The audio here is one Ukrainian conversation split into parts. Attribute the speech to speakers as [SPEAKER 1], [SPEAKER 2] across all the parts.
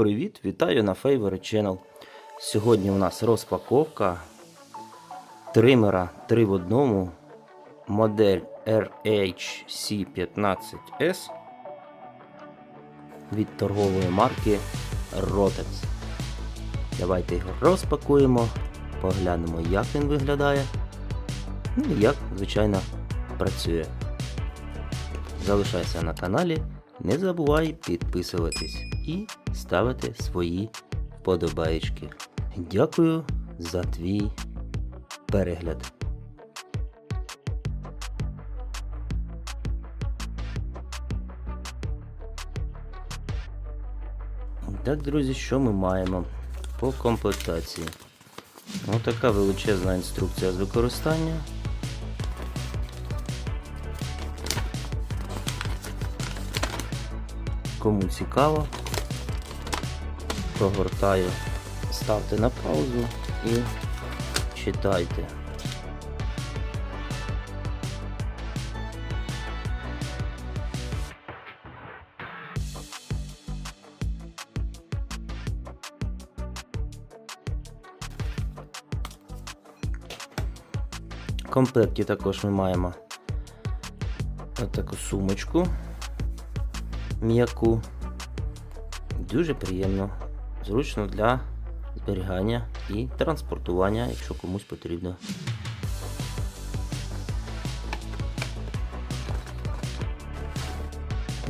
[SPEAKER 1] Привіт, вітаю на Favorite Channel. Сьогодні у нас розпаковка тримера 3 в одному модель RHC15S від торгової марки Rotex. Давайте його розпакуємо, поглянемо, як він виглядає. Ну і як, звичайно, працює. Залишайся на каналі. Не забувай підписуватись і ставити свої вподобаєчки. Дякую за твій перегляд. Так, друзі, що ми маємо по комплектації? Ось така величезна інструкція з використання. Кому цікаво, прогортаю, ставте на паузу і читайте. В комплекті також ми маємо отаку сумочку м'яку. Дуже приємно, зручно для зберігання і транспортування, якщо комусь потрібно.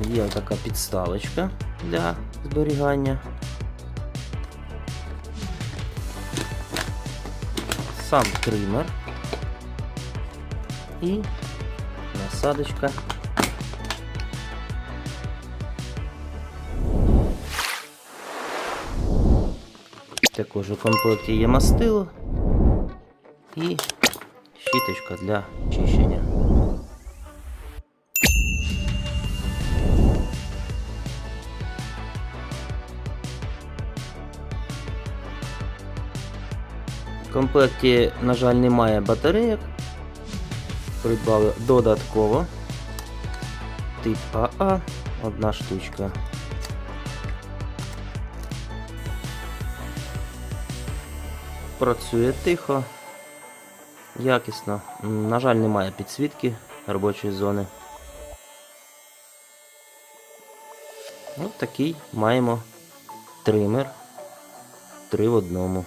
[SPEAKER 1] Є така підставочка для зберігання. Сам тример і насадочка Також у комплекті є мастило і щіточка для чищення. В комплекті, на жаль, немає батарейок. Придбали додатково. Тип АА, одна штучка. Працює тихо, якісно. На жаль, немає підсвітки робочої зони. Ось такий маємо тример 3 в одному.